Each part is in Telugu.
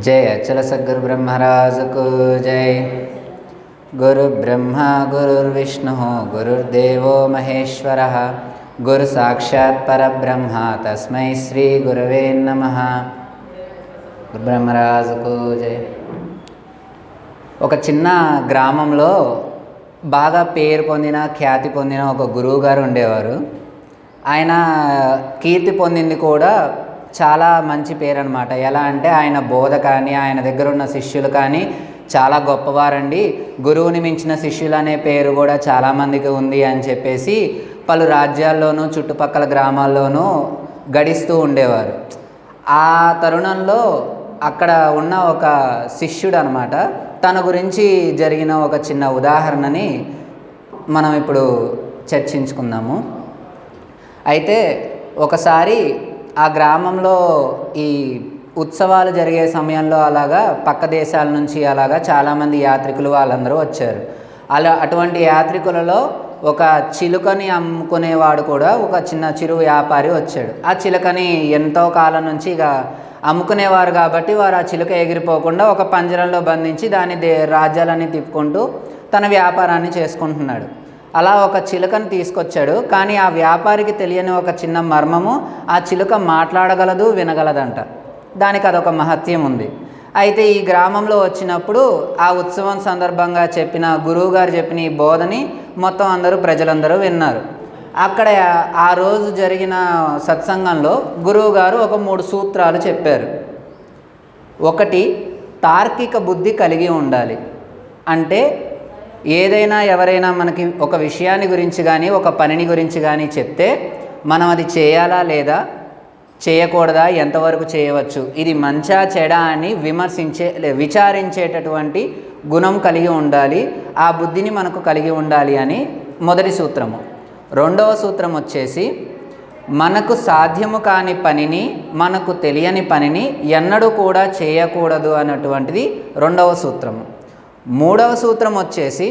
जय अचल सद्गुरु ब्रह्मराज को जय गुरु ब्रह्मा गुरुर्विष्णु गुरुर्देवो महेश्वरः गुरु साक्षात् परब्रह्म तस्मै श्री गुरवे नमः గురు బ్రహ్మరాజుకు జయ ఒక చిన్న గ్రామంలో బాగా పేరు పొందిన ఖ్యాతి పొందిన ఒక గురువు గారు ఉండేవారు ఆయన కీర్తి పొందింది కూడా చాలా మంచి పేరు అనమాట ఎలా అంటే ఆయన బోధ కానీ ఆయన దగ్గర ఉన్న శిష్యులు కానీ చాలా గొప్పవారండి. గురువుని మించిన శిష్యులు అనే పేరు కూడా చాలామందికి ఉంది అని చెప్పేసి పలు రాజ్యాల్లోనూ చుట్టుపక్కల గ్రామాల్లోనూ గడిస్తూ ఉండేవారు. ఆ తరుణంలో అక్కడ ఉన్న ఒక శిష్యుడు అనమాట తన గురించి జరిగిన ఒక చిన్న ఉదాహరణని మనం ఇప్పుడు చర్చించుకుందాము. అయితే ఒకసారి ఆ గ్రామంలో ఈ ఉత్సవాలు జరిగే సమయంలో అలాగా పక్క దేశాల నుంచి అలాగా చాలామంది యాత్రికులు వాళ్ళందరూ వచ్చారు. అలా అటువంటి యాత్రికులలో ఒక చిలుకని అమ్ముకునేవాడు కూడా ఒక చిన్న చిరు వ్యాపారి వచ్చాడు. ఆ చిలుకని ఎంతో కాలం నుంచి ఇక అమ్ముకునేవారు కాబట్టి వారు ఆ చిలుక ఎగిరిపోకుండా ఒక పంజరంలో బంధించి దాని దే రాజ్యాలన్నీ తిప్పుకుంటూ తన వ్యాపారాన్ని చేసుకుంటున్నాడు. అలా ఒక చిలుకను తీసుకొచ్చాడు. కానీ ఆ వ్యాపారికి తెలియని ఒక చిన్న మర్మము ఆ చిలుక మాట్లాడగలదు వినగలదంట. దానికి అదొక మహత్యం ఉంది. అయితే ఈ గ్రామంలో వచ్చినప్పుడు ఆ ఉత్సవం సందర్భంగా చెప్పిన గురువుగారు చెప్పిన ఈ బోధని మొత్తం అందరూ ప్రజలందరూ విన్నారు. అక్కడ ఆ రోజు జరిగిన సత్సంగంలో గురువుగారు ఒక మూడు సూత్రాలు చెప్పారు. ఒకటి తార్కిక బుద్ధి కలిగి ఉండాలి. అంటే ఏదైనా ఎవరైనా మనకి ఒక విషయాన్ని గురించి కానీ ఒక పనిని గురించి కానీ చెప్తే మనం అది చేయాలా లేదా చేయకూడదా ఎంతవరకు చేయవచ్చు? ఇది మంచా చెడా అని విమర్శించే విచారించేటటువంటి గుణం కలిగి ఉండాలి. ఆ బుద్ధిని మనకు కలిగి ఉండాలి అని మొదటి సూత్రము. రెండవ సూత్రం వచ్చేసి మనకు సాధ్యము కాని పనిని మనకు తెలియని పనిని ఎన్నడూ కూడా చేయకూడదు అన్నటువంటిది రెండవ సూత్రము. మూడవ సూత్రం వచ్చేసి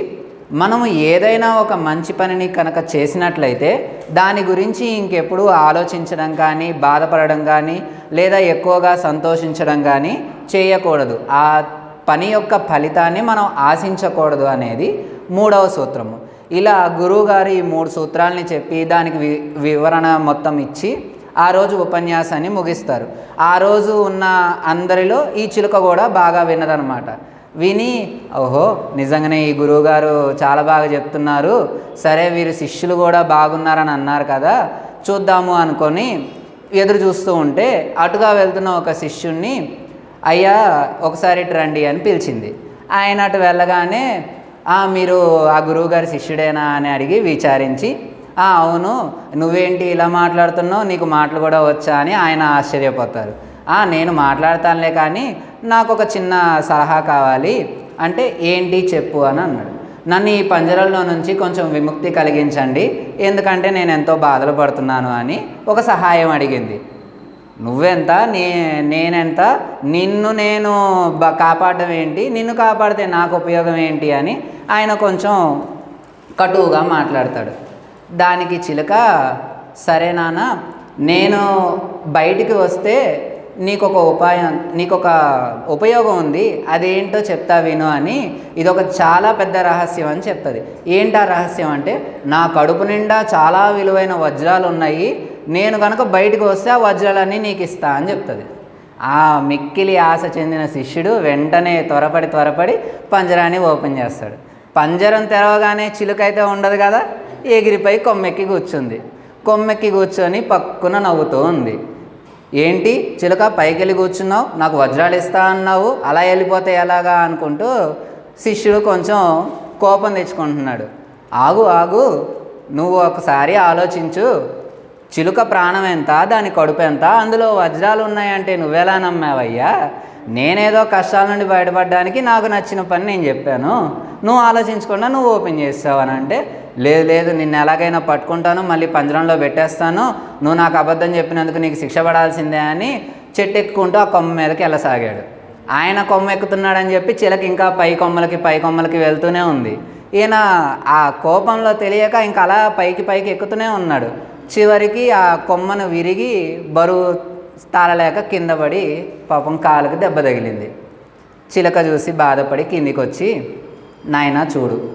మనము ఏదైనా ఒక మంచి పనిని కనుక చేసినట్లయితే దాని గురించి ఇంకెప్పుడు ఆలోచించడం కానీ బాధపడడం కానీ లేదా ఎక్కువగా సంతోషించడం కానీ చేయకూడదు. ఆ పని యొక్క ఫలితాన్ని మనం ఆశించకూడదు అనేది మూడవ సూత్రము. ఇలా గురువుగారు ఈ మూడు సూత్రాలని చెప్పి దానికి వి వివరణ మొత్తం ఇచ్చి ఆ రోజు ఉపన్యాసాన్ని ముగిస్తారు. ఆ రోజు ఉన్న అందరిలో ఈ చిలుక కూడా బాగా విన్నదనమాట విని ఓహో నిజంగానే ఈ గురువుగారు చాలా బాగా చెప్తున్నారు. సరే వీరు శిష్యులు కూడా బాగున్నారని అన్నారు కదా చూద్దాము అనుకొని ఎదురు చూస్తూ ఉంటే అటుగా వెళ్తున్న ఒక శిష్యుణ్ణి అయ్యా ఒకసారి ఇటు రండి అని పిలిచింది. ఆయన అటు వెళ్ళగానే మీరు ఆ గురువుగారి శిష్యుడేనా అని అడిగి విచారించి అవును నువ్వేంటి ఇలా మాట్లాడుతున్నావు? నీకు మాటలు కూడా వచ్చా అని ఆయన ఆశ్చర్యపోతారు. నేను మాట్లాడతానులే కానీ నాకు ఒక చిన్న సలహా కావాలి. అంటే ఏంటి చెప్పు అని అన్నాడు. నన్ను ఈ పంజరంలో నుంచి కొంచెం విముక్తి కలిగించండి. ఎందుకంటే నేను ఎంతో బాధలు పడుతున్నాను అని ఒక సహాయం అడిగింది. నువ్వెంత? నే నేనెంత? నిన్ను నేను బ కాపాడడం ఏంటి? నిన్ను కాపాడితే నాకు ఉపయోగం ఏంటి? అని ఆయన కొంచెం కటువుగా మాట్లాడతాడు. దానికి చిలుక సరే నాన్న నేను బయటికి వస్తే నీకు ఒక ఉపాయం నీకు ఒక ఉపయోగం ఉంది అదేంటో చెప్తా విను అని ఇది ఒక చాలా పెద్ద రహస్యం అని చెప్తుంది. ఏంటా రహస్యం అంటే నా కడుపు నిండా చాలా విలువైన వజ్రాలు ఉన్నాయి నేను కనుక బయటకు వస్తే ఆ వజ్రాలన్నీ నీకు ఇస్తా అని చెప్తుంది. ఆ మిక్కిలి ఆశ చెందిన శిష్యుడు వెంటనే త్వరపడి త్వరపడి పంజరాన్ని ఓపెన్ చేస్తాడు. పంజరం తెరవగానే చిలుకైతే ఉండదు కదా ఎగిరిపై కొమ్మెక్కి కూర్చుంది. కొమ్మెక్కి కూర్చొని పక్కున నవ్వుతూ ఉంది. ఏంటి? చిలుక పైకి వెళ్ళి కూర్చున్నావు నాకు వజ్రాలు ఇస్తా అన్నావు అలా వెళ్ళిపోతే ఎలాగా అనుకుంటూ శిష్యుడు కొంచెం కోపం తెచ్చుకుంటున్నాడు. ఆగు ఆగు నువ్వు ఒకసారి ఆలోచించు. చిలుక ప్రాణం ఎంత దాని కడుపు ఎంత అందులో వజ్రాలు ఉన్నాయంటే నువ్వెలా నమ్మావయ్యా? నేనేదో కష్టాల నుండి బయటపడడానికి నాకు నచ్చిన పని నేను చెప్పాను. నువ్వు ఆలోచించకుండా నువ్వు ఓపెన్ చేస్తావు అని అంటే లేదు లేదు నిన్ను ఎలాగైనా పట్టుకుంటాను మళ్ళీ పంజరంలో పెట్టేస్తాను. నువ్వు నాకు అబద్ధం చెప్పినందుకు నీకు శిక్ష పడాల్సిందే అని చెట్టు ఎక్కుంటూ ఆ కొమ్మ మీదకి వెళ్ళసాగాడు. ఆయన కొమ్మ ఎక్కుతున్నాడని చెప్పి చిలక ఇంకా పై కొమ్మలకి పై కొమ్మలకి వెళ్తూనే ఉంది. ఈయన ఆ కోపంలో తెలియక ఇంకా అలా పైకి పైకి ఎక్కుతూనే ఉన్నాడు. చివరికి ఆ కొమ్మను విరిగి బరువు తాళలేక కింద పడి పాపం కాలుకి దెబ్బ తగిలింది. చిలక చూసి బాధపడి కిందికి వచ్చి నాయనా చూడు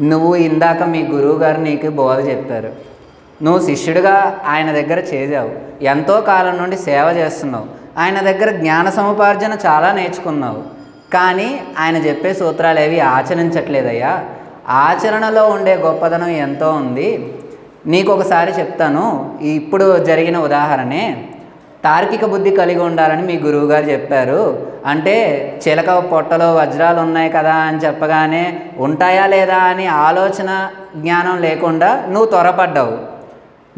నువ్వు ఇందాక మీ గురువుగారు నీకు బోధ చెప్పారు. నువ్వు శిష్యుడిగా ఆయన దగ్గర చేసావు ఎంతో కాలం నుండి సేవ చేస్తున్నావు. ఆయన దగ్గర జ్ఞాన సముపార్జన చాలా నేర్చుకున్నావు. కానీ ఆయన చెప్పే సూత్రాలు ఏవి ఆచరించట్లేదయ్యా. ఆచరణలో ఉండే గొప్పదనం ఎంతో ఉంది. నీకు ఒకసారి చెప్తాను. ఇప్పుడు జరిగిన ఉదాహరణే తార్కిక బుద్ధి కలిగి ఉండాలని మీ గురువుగారు చెప్పారు. అంటే చిలక పొట్టలో వజ్రాలు ఉన్నాయి కదా అని చెప్పగానే ఉంటాయా లేదా అని ఆలోచన జ్ఞానం లేకుండా నువ్వు త్వరపడ్డావు.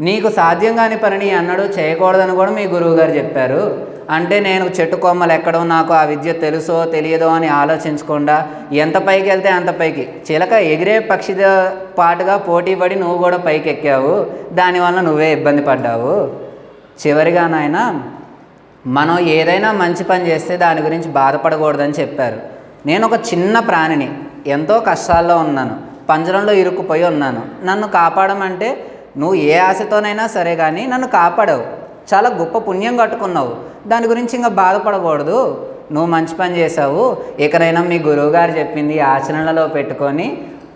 నీకు సాధ్యం కాని పనిని అన్నడు చేయకూడదని కూడా మీ గురువుగారు చెప్పారు. అంటే నేను చెట్టు కొమ్మలు ఎక్కడో నాకు ఆ విద్య తెలుసో తెలియదో అని ఆలోచించకుండా ఎంత పైకి వెళ్తే అంత పైకి. చిలక ఎగిరే పక్షితో పాటుగా పోటీ పడి నువ్వు కూడా పైకి ఎక్కావు దానివల్ల నువ్వే ఇబ్బంది పడ్డావు. చివరిగా నాయన మనం ఏదైనా మంచి పని చేస్తే దాని గురించి బాధపడకూడదని చెప్పారు. నేను ఒక చిన్న ప్రాణిని ఎంతో కష్టాల్లో ఉన్నాను పంజరంలో ఇరుక్కుపోయి ఉన్నాను. నన్ను కాపాడమంటే నువ్వు ఏ ఆశతోనైనా సరే కానీ నన్ను కాపాడావు. చాలా గొప్ప పుణ్యం కట్టుకున్నావు. దాని గురించి ఇంకా బాధపడకూడదు. నువ్వు మంచి పని చేసావు ఇకనైనా మీ గురువుగారు చెప్పింది ఆచరణలో పెట్టుకొని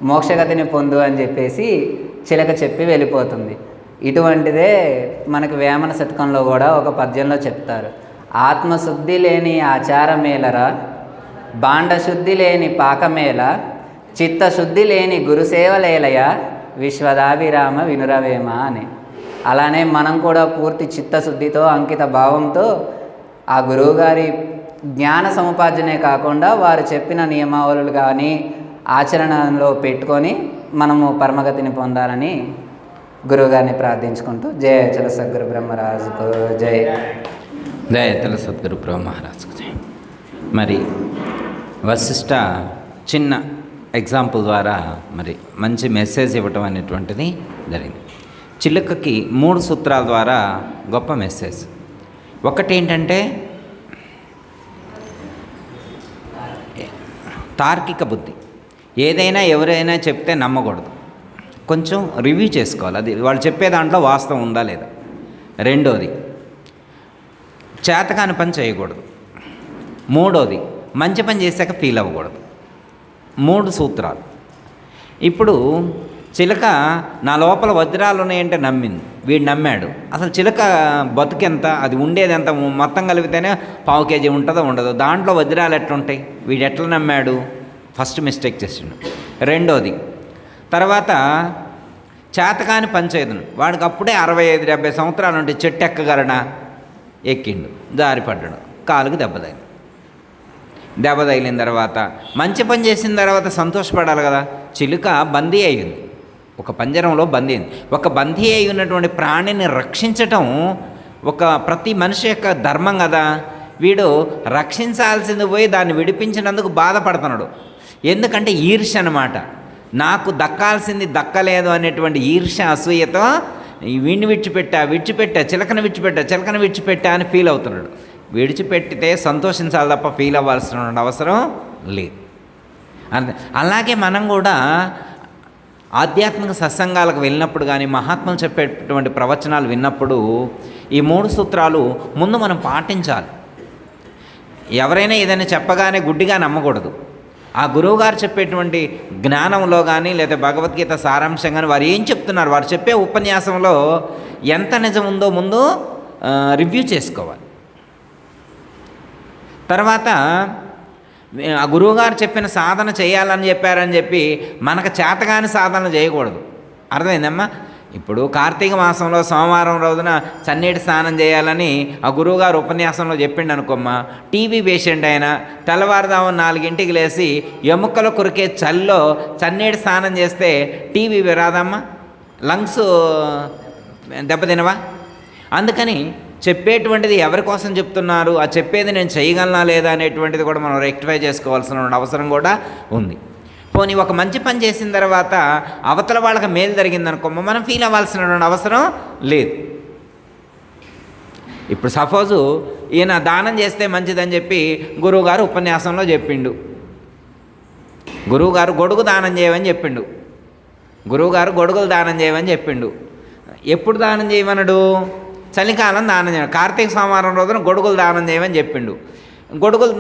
మోక్షగతిని పొందు అని చెప్పేసి చిలక చెప్పి వెళ్ళిపోతుంది. ఇటువంటిదే మనకు వేమన శతకంలో కూడా ఒక పద్యంలో చెప్తారు. ఆత్మశుద్ధి లేని ఆచారమేలరా బాండశుద్ధి లేని పాకమేల చిత్తశుద్ధి లేని గురుసేవలేలయ విశ్వదాభిరామ వినురవేమ అని. అలానే మనం కూడా పూర్తి చిత్తశుద్ధితో అంకిత భావంతో ఆ గురువుగారి జ్ఞాన సముపార్జనే కాకుండా వారు చెప్పిన నియమావళులు కానీ ఆచరణలో పెట్టుకొని మనము పరమగతిని పొందాలని గురువుగారిని ప్రార్థించుకుంటూ జయ చల సద్గురు బ్రహ్మరాజుకు జయ. దయతల సద్గురు బ్రహ్మరాజుకు మహారాజుకు మరి వశిష్ట చిన్న ఎగ్జాంపుల్ ద్వారా మరి మంచి మెసేజ్ ఇవ్వటం అనేటువంటిది జరిగింది. చిలుకకి మూడు సూత్రాల ద్వారా గొప్ప మెసేజ్. ఒకటి ఏంటంటే తార్కిక బుద్ధి. ఏదైనా ఎవరైనా చెప్తే నమ్మకూడదు. కొంచెం రివ్యూ చేసుకోవాలి. అది వాళ్ళు చెప్పే దాంట్లో వాస్తవం ఉందా లేదా? రెండోది చేతకాని పని చేయకూడదు. మూడోది మంచి పని చేశాక ఫీల్ అవ్వకూడదు. మూడు సూత్రాలు. ఇప్పుడు చిలక నా లోపల వజ్రాలు ఉన్నాయంటే నమ్మింది. వీడు నమ్మాడు. అసలు చిలక బతుకెంత? అది ఉండేది ఎంత? మొత్తం కలిపితేనే పావు కేజీ ఉంటుందో ఉండదు? దాంట్లో వజ్రాలు ఎట్లుంటాయి? వీడు ఎట్లా నమ్మాడు? ఫస్ట్ మిస్టేక్ చేసిండు. రెండోది తర్వాత చేతకాని పంచేదును. వాడికి అప్పుడే అరవై ఐదు డెబ్బై సంవత్సరాలు ఉంటే చెట్టు ఎక్కగలడా ఎక్కిండు జారిపడ్డాడు కాలుకి దెబ్బ తగిలింది. దెబ్బ తగిలిన తర్వాత మంచి పని చేసిన తర్వాత సంతోషపడాలి కదా? చిలుక బందీ అయింది ఒక పంజరంలో బందీ అయింది. ఒక బందీ అయి ఉన్నటువంటి ప్రాణిని రక్షించటం ఒక ప్రతి మనిషి యొక్క ధర్మం కదా? వీడు రక్షించాల్సింది పోయి దాన్ని విడిపించినందుకు బాధపడుతున్నాడు. ఎందుకంటే ఈర్ష అనమాట నాకు దక్కాల్సింది దక్కలేదు అనేటువంటి ఈర్ష్య అసూయతో ఈ వీడిని విడిచిపెట్టా విడిచిపెట్టా చిలకను విడిచిపెట్టా చిలకను విడిచిపెట్టా అని ఫీల్ అవుతున్నాడు. విడిచిపెట్టితే సంతోషించాలి తప్ప ఫీల్ అవ్వాల్సిన అవసరం లేదు. అంతే అలాగే మనం కూడా ఆధ్యాత్మిక సత్సంగాలకు వెళ్ళినప్పుడు కానీ మహాత్ములు చెప్పేటువంటి ప్రవచనాలు విన్నప్పుడు ఈ మూడు సూత్రాలు ముందు మనం పాటించాలి. ఎవరైనా ఏదైనా చెప్పగానే గుడ్డిగా నమ్మకూడదు. ఆ గురువుగారు చెప్పేటువంటి జ్ఞానంలో కానీ లేదా భగవద్గీత సారాంశం కానీ వారు ఏం చెప్తున్నారు? వారు చెప్పే ఉపన్యాసంలో ఎంత నిజం ఉందో ముందు రివ్యూ చేసుకోవాలి. తర్వాత ఆ గురువుగారు చెప్పిన సాధన చేయాలని చెప్పారని చెప్పి మనకు చేతగాని సాధన చేయకూడదు. అర్థమైందమ్మా? ఇప్పుడు కార్తీక మాసంలో సోమవారం రోజున చన్నీటి స్నానం చేయాలని ఆ గురువుగారు ఉపన్యాసంలో చెప్పిండు అనుకోమ్మా. టీబీ పేషెంట్ ఆయన తెల్లవారుదాము నాలుగింటికి లేచి ఎముకలు కొరికే చల్లో చన్నీటి స్నానం చేస్తే టీబీ రాదమ్మా. లంగ్స్ దెబ్బతినవా? అందుకని చెప్పేటువంటిది ఎవరి కోసం చెప్తున్నారు? ఆ చెప్పేది నేను చేయగలనా లేదా అనేటువంటిది కూడా మనం రెక్టిఫై చేసుకోవాల్సిన అవసరం కూడా ఉంది. పోనీ ఒక మంచి పని చేసిన తర్వాత అవతల వాళ్ళకి మేలు జరిగిందనుకో మనం ఫీల్ అవ్వాల్సిన అవసరం లేదు. ఇప్పుడు సపోజు ఈయన దానం చేస్తే మంచిదని చెప్పి గురువుగారు ఉపన్యాసంలో చెప్పిండు. గురువుగారు గొడుగు దానం చేయమని చెప్పిండు. గురువుగారు గొడుగులు దానం చేయమని చెప్పిండు. ఎప్పుడు దానం చేయమనడు చలికాలం దానం చేయడం కార్తీక సోమవారం రోజున గొడుగులు దానం చేయమని చెప్పిండు. గొడుగులు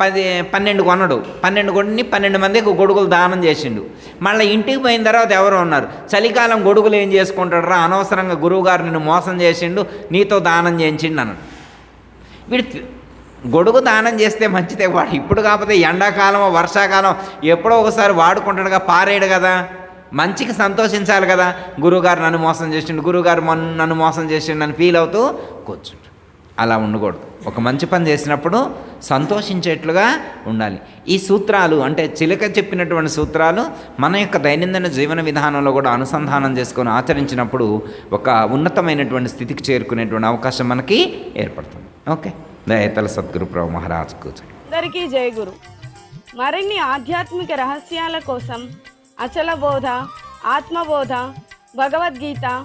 పది పన్నెండు కొనడు. పన్నెండు కొన్ని పన్నెండు మందికి గొడుగులు దానం చేసిండు. మళ్ళీ ఇంటికి పోయిన తర్వాత ఎవరు ఉన్నారు. చలికాలం గొడుగులు ఏం చేసుకుంటాడు రా అనవసరంగా గురువుగారు నిన్ను మోసం చేసిండు నీతో దానం చేయించిండు అన్నాడు. వీడు గొడుగు దానం చేస్తే మంచిదే. వాడు ఇప్పుడు కాకపోతే ఎండాకాలం వర్షాకాలం ఎప్పుడో ఒకసారి వాడుకుంటాడుగా పారేడు కదా. మంచికి సంతోషించాలి కదా. గురువుగారు నన్ను మోసం చేసిండు గురువుగారు నన్ను మోసం చేసిండు అని ఫీల్ అవుతూ కూర్చుండు అలా ఉండకూడదు. ఒక మంచి పని చేసినప్పుడు సంతోషించేట్లుగా ఉండాలి. ఈ సూత్రాలు అంటే చిలక చెప్పినటువంటి సూత్రాలు మన యొక్క దైనందిన జీవన విధానంలో కూడా అనుసంధానం చేసుకొని ఆచరించినప్పుడు ఒక ఉన్నతమైనటువంటి స్థితికి చేరుకునేటువంటి అవకాశం మనకి ఏర్పడుతుంది. ఓకే? దయతల సద్గురుప్రభు మహారాజ్ కూర్చొని అందరికీ జయ గురు. మరిన్ని ఆధ్యాత్మిక రహస్యాల కోసం అచలబోధ ఆత్మబోధ భగవద్గీత